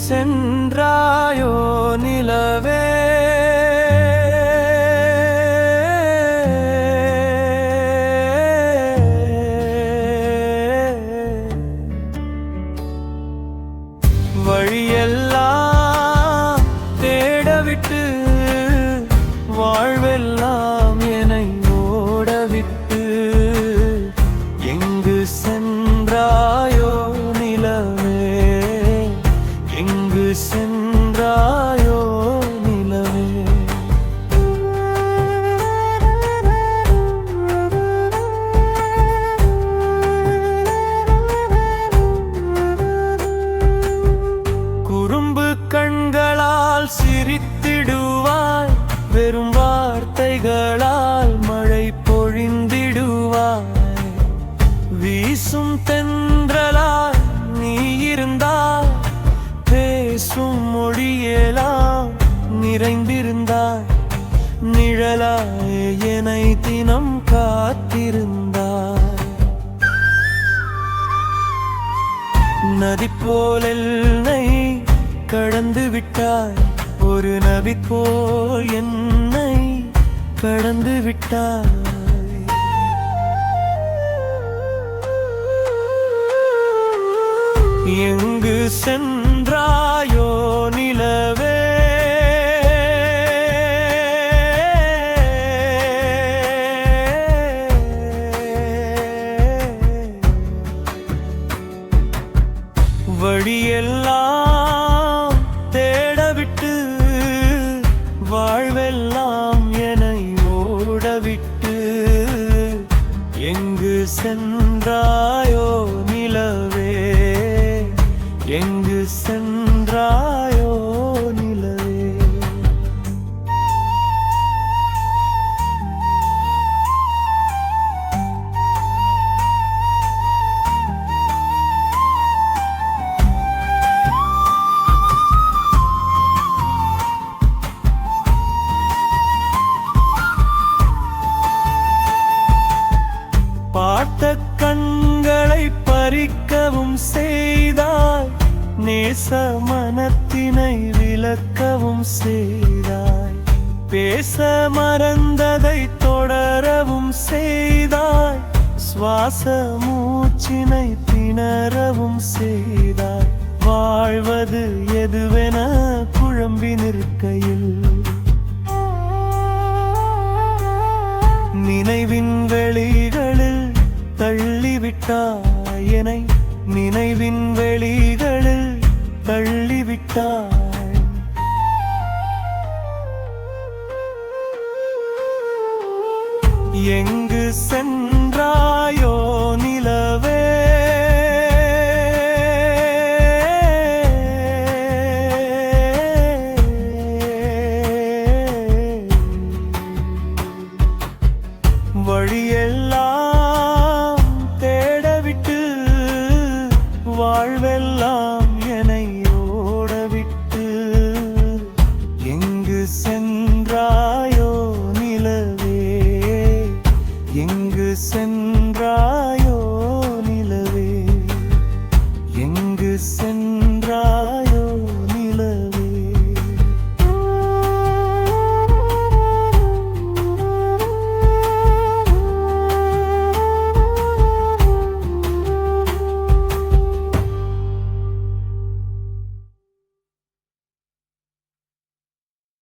சென்றாயோ நிலவே சென்றாயோ நிலவே? குறும்பு கண்களால் சிரித்திடுவாய் வெறும் வார்த்தைகளால் மழை பொழிந்திடுவாய். வீசும் தென் பேசும் மொழியெல்லாம் நிறைந்திருந்தாய். நிழலாய் என்னை தினம் காத்திருந்தாய். நதி போல் என்னை கடந்து விட்டாய். ஒரு நபி போல் என்னை கடந்து விட்டாய். எங்கு சென்று வழியெல்லாம் தேடவிட்டு வாழ்வெல்லாம் என்னை ஓடவிட்டு எங்கு சென்றார் நேச மனத்தினை விளக்கவும் செய்தாய். பேச மறந்ததை தொடரவும் செய்தாய். சுவாச மூச்சினை திணறவும் செய்தாய். வாழ்வது எதுவென குழம்பி நிற்கையில். நினைவின் வெளிகளில் தள்ளிவிட்டாய் என்னை. நினைவின் வெளிகளில் தள்ளிவிட்டாள் எங்கு சென்ற